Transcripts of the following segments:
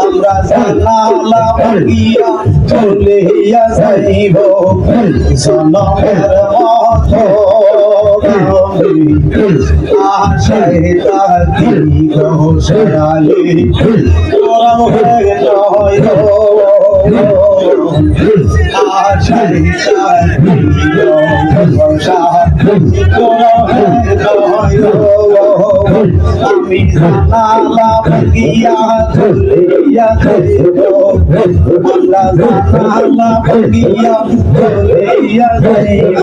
আমরা জানালা লাগিয়া চলিয়া যাইব জনমের মতো আশায় তাকি ঘোষালি তোরা হয়ে নয় আশায় আমি জানালাম গিয়া যাইব আমরা জানালাম গিয়া চলিয়া যাইব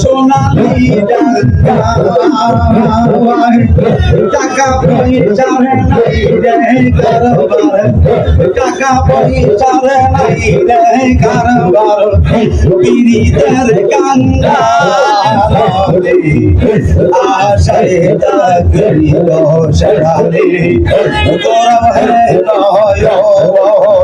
সোনালি টাকা পয়সা নাই রে কারবার টাকা পয়সা নাই রে কারবার পীড়িতের কান্দা আশায় তাকরি দোষরালি তোরা হে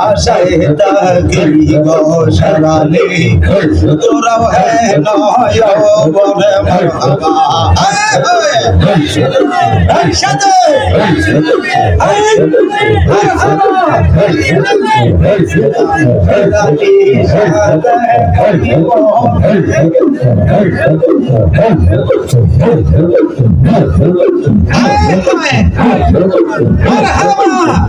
আশায় তাকিব সরালি গৌরব হে নয় বলে মরহাবা Marahaba!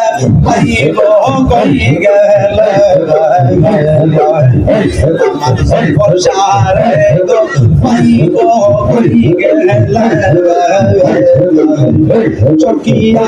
পাইব কই গেল আমার সফর সারে তো পাইব কই গেল চকিয়া